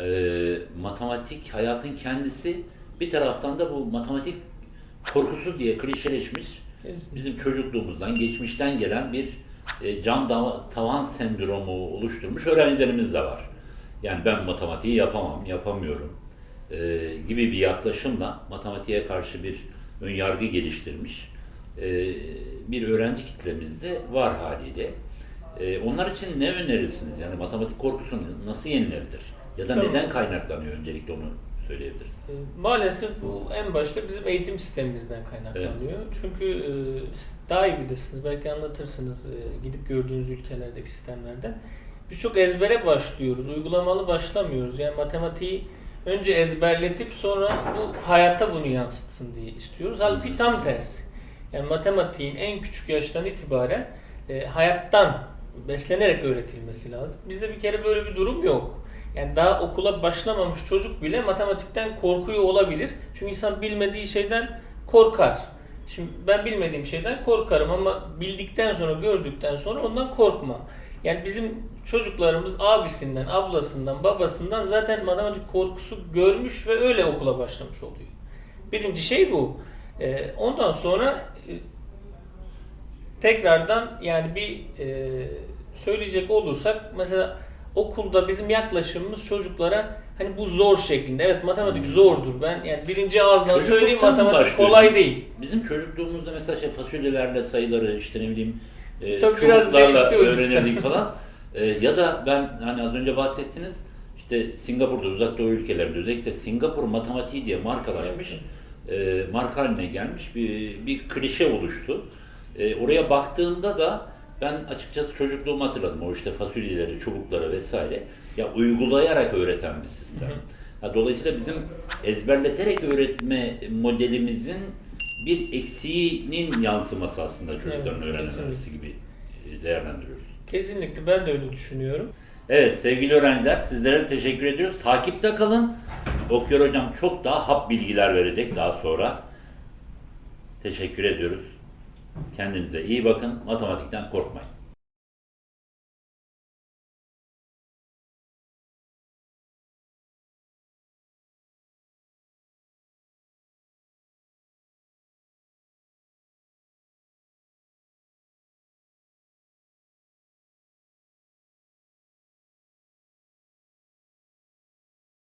e, matematik hayatın kendisi bir taraftan da bu matematik korkusu diye klişeleşmiş bizim çocukluğumuzdan, geçmişten gelen bir e, can tavan sendromu oluşturmuş öğrencilerimiz de var. Yani ben matematiği yapamam, yapamıyorum e, gibi bir yaklaşımla matematiğe karşı bir önyargı geliştirmiş e, bir öğrenci kitlemiz de var haliyle. E, onlar için ne önerirsiniz? Yani matematik korkusu nasıl yenilebilir? Ya da Tamam. neden kaynaklanıyor? Öncelikle onu söyleyebilirsiniz. E, Maalesef bu en başta bizim eğitim sistemimizden kaynaklanıyor. Çünkü e, daha iyi bilirsiniz, belki anlatırsınız e, gidip gördüğünüz ülkelerdeki sistemlerde. Biz çok ezbere başlıyoruz, uygulamalı başlamıyoruz. Yani matematiği önce ezberletip sonra bu hayata bunu yansıtsın diye istiyoruz. Halbuki tam tersi. Yani matematiğin en küçük yaştan itibaren e, hayattan beslenerek öğretilmesi lazım. Bizde bir kere böyle bir durum yok. Yani daha okula başlamamış çocuk bile matematikten korkuyor olabilir. Çünkü insan bilmediği şeyden korkar. Şimdi ben bilmediğim şeyden korkarım ama bildikten sonra, gördükten sonra ondan korkmam. Yani bizim çocuklarımız abisinden, ablasından, babasından zaten matematik korkusu görmüş ve öyle okula başlamış oluyor. Birinci şey bu. Ee, ondan sonra e, tekrardan yani bir e, söyleyecek olursak mesela okulda bizim yaklaşımımız çocuklara hani bu zor şeklinde. Evet matematik zordur. Ben yani birinci ağızdan söyleyeyim Hmm. Matematik başlıyor. kolay değil. Bizim çocukluğumuzda mesela şey fasulyelerle sayıları işte ne bileyim e, Tabii biraz değişti öğrenirdik falan. E, ya da ben hani az önce bahsettiniz işte Singapur'da uzak doğu ülkelerinde özellikle Singapur matematiği diye markalaşmış. E, marka haline gelmiş bir, bir klişe oluştu. E, oraya baktığımda da ben açıkçası çocukluğumu hatırladım. O işte fasulyeleri, çubukları vesaire. Ya uygulayarak öğreten bir sistem. Ha, dolayısıyla bizim ezberleterek öğretme modelimizin bir eksiğinin yansıması aslında çocukların Evet, öğrenilmesi gibi e, değerlendiriyoruz. Kesinlikle ben de öyle düşünüyorum. Evet sevgili öğrenciler sizlere teşekkür ediyoruz. Takipte kalın. Okuyor hocam çok daha hap bilgiler verecek daha sonra. Teşekkür ediyoruz. Kendinize iyi bakın. Matematikten korkmayın.